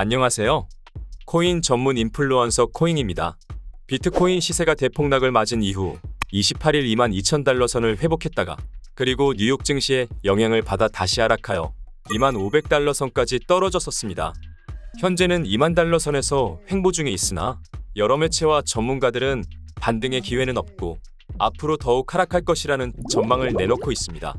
안녕하세요. 코인 전문 인플루언서 코잉입니다. 비트코인 시세가 대폭락을 맞은 이후 28일 2만 2천 달러 선을 회복했다가 그리고 뉴욕 증시에 영향을 받아 다시 하락하여 2만 500 달러 선까지 떨어졌었습니다. 현재는 2만 달러 선에서 횡보 중에 있으나 여러 매체와 전문가들은 반등의 기회는 없고 앞으로 더욱 하락할 것이라는 전망을 내놓고 있습니다.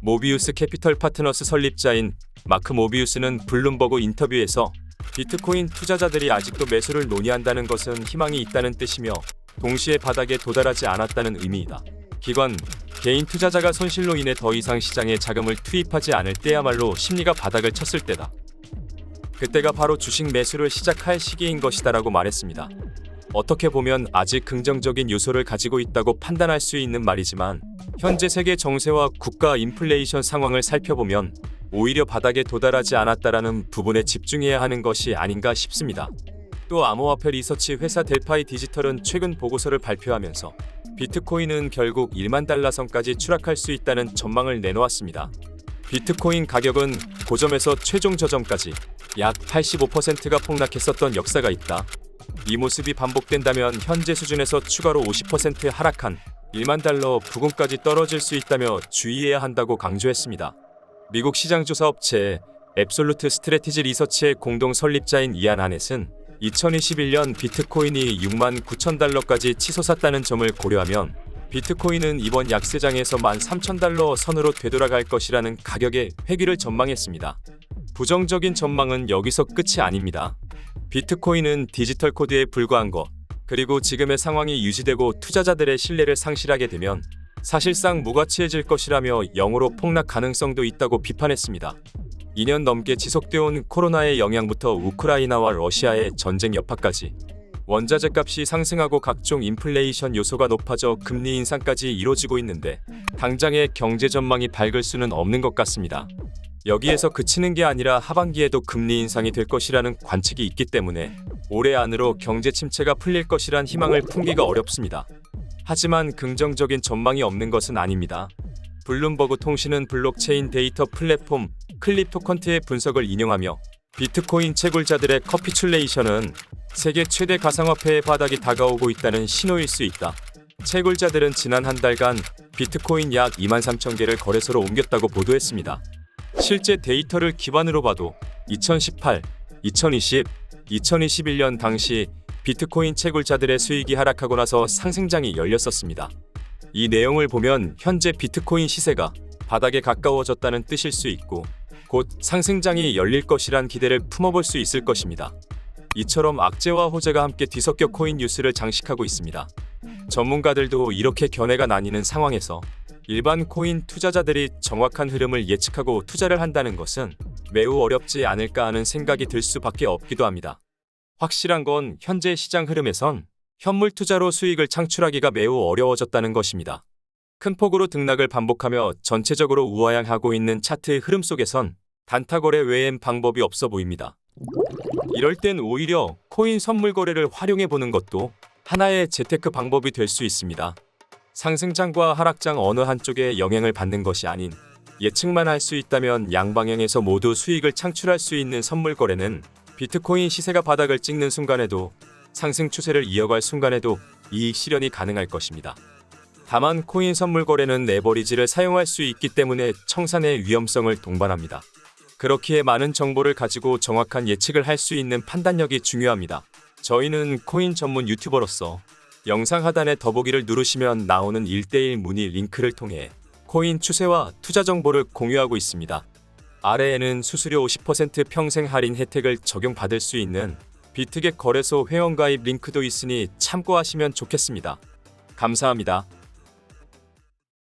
모비우스 캐피털 파트너스 설립자인 마크 모비우스는 블룸버그 인터뷰에서 비트코인 투자자들이 아직도 매수를 논의한다는 것은 희망이 있다는 뜻이며 동시에 바닥에 도달하지 않았다는 의미이다. 기관, 개인 투자자가 손실로 인해 더 이상 시장에 자금을 투입하지 않을 때야말로 심리가 바닥을 쳤을 때다. 그때가 바로 주식 매수를 시작할 시기인 것이다라고 말했습니다. 어떻게 보면 아직 긍정적인 요소를 가지고 있다고 판단할 수 있는 말이지만 현재 세계 정세와 국가 인플레이션 상황을 살펴보면 오히려 바닥에 도달하지 않았다라는 부분에 집중해야 하는 것이 아닌가 싶습니다. 또 암호화폐 리서치 회사 델파이 디지털은 최근 보고서를 발표하면서 비트코인은 결국 1만 달러 선까지 추락할 수 있다는 전망을 내놓았습니다. 비트코인 가격은 고점에서 최종 저점까지 약 85%가 폭락했었던 역사가 있다. 이 모습이 반복된다면 현재 수준에서 추가로 50% 하락한 1만 달러 부근까지 떨어질 수 있다며 주의해야 한다고 강조했습니다. 미국 시장조사 업체 앱솔루트 스트레티지 리서치의 공동 설립자인 이안 하넷은 2021년 비트코인이 6만 9천 달러까지 치솟았다는 점을 고려하면 비트코인은 이번 약세장에서 1만 3천 달러 선으로 되돌아갈 것이라는 가격의 회귀를 전망했습니다. 부정적인 전망은 여기서 끝이 아닙니다. 비트코인은 디지털 코드에 불과한 것, 그리고 지금의 상황이 유지되고 투자자들의 신뢰를 상실하게 되면 사실상 무가치해질 것이라며 영으로 폭락 가능성도 있다고 비판했습니다. 2년 넘게 지속되어 온 코로나의 영향부터 우크라이나와 러시아의 전쟁 여파까지 원자재 값이 상승하고 각종 인플레이션 요소가 높아져 금리 인상까지 이뤄지고 있는데 당장의 경제 전망이 밝을 수는 없는 것 같습니다. 여기에서 그치는 게 아니라 하반기에도 금리 인상이 될 것이라는 관측이 있기 때문에 올해 안으로 경제 침체가 풀릴 것이란 희망을 품기가 어렵습니다. 하지만 긍정적인 전망이 없는 것은 아닙니다. 블룸버그 통신은 블록체인 데이터 플랫폼 클립토컨트의 분석을 인용하며 비트코인 채굴자들의 커피출레이션은 세계 최대 가상화폐의 바닥이 다가오고 있다는 신호일 수 있다. 채굴자들은 지난 한 달간 비트코인 약 2만 3천 개를 거래소로 옮겼다고 보도했습니다. 실제 데이터를 기반으로 봐도 2018, 2020, 2021년 당시 비트코인 채굴자들의 수익이 하락하고 나서 상승장이 열렸었습니다. 이 내용을 보면 현재 비트코인 시세가 바닥에 가까워졌다는 뜻일 수 있고 곧 상승장이 열릴 것이란 기대를 품어볼 수 있을 것입니다. 이처럼 악재와 호재가 함께 뒤섞여 코인 뉴스를 장식하고 있습니다. 전문가들도 이렇게 견해가 나뉘는 상황에서 일반 코인 투자자들이 정확한 흐름을 예측하고 투자를 한다는 것은 매우 어렵지 않을까 하는 생각이 들 수밖에 없기도 합니다. 확실한 건 현재 시장 흐름에선 현물 투자로 수익을 창출하기가 매우 어려워졌다는 것입니다. 큰 폭으로 등락을 반복하며 전체적으로 우하향하고 있는 차트의 흐름 속에선 단타 거래 외엔 방법이 없어 보입니다. 이럴 땐 오히려 코인 선물 거래를 활용해 보는 것도 하나의 재테크 방법이 될 수 있습니다. 상승장과 하락장 어느 한쪽에 영향을 받는 것이 아닌 예측만 할 수 있다면 양방향에서 모두 수익을 창출할 수 있는 선물 거래는 비트코인 시세가 바닥을 찍는 순간에도 상승 추세를 이어갈 순간에도 이익 실현이 가능할 것입니다. 다만 코인 선물 거래는 레버리지를 사용할 수 있기 때문에 청산의 위험성을 동반합니다. 그렇기에 많은 정보를 가지고 정확한 예측을 할 수 있는 판단력이 중요합니다. 저희는 코인 전문 유튜버로서 영상 하단에 더보기를 누르시면 나오는 1대1 문의 링크를 통해 코인 추세와 투자 정보를 공유하고 있습니다. 아래에는 수수료 50% 평생 할인 혜택을 적용받을 수 있는 비트겟 거래소 회원가입 링크도 있으니 참고하시면 좋겠습니다. 감사합니다.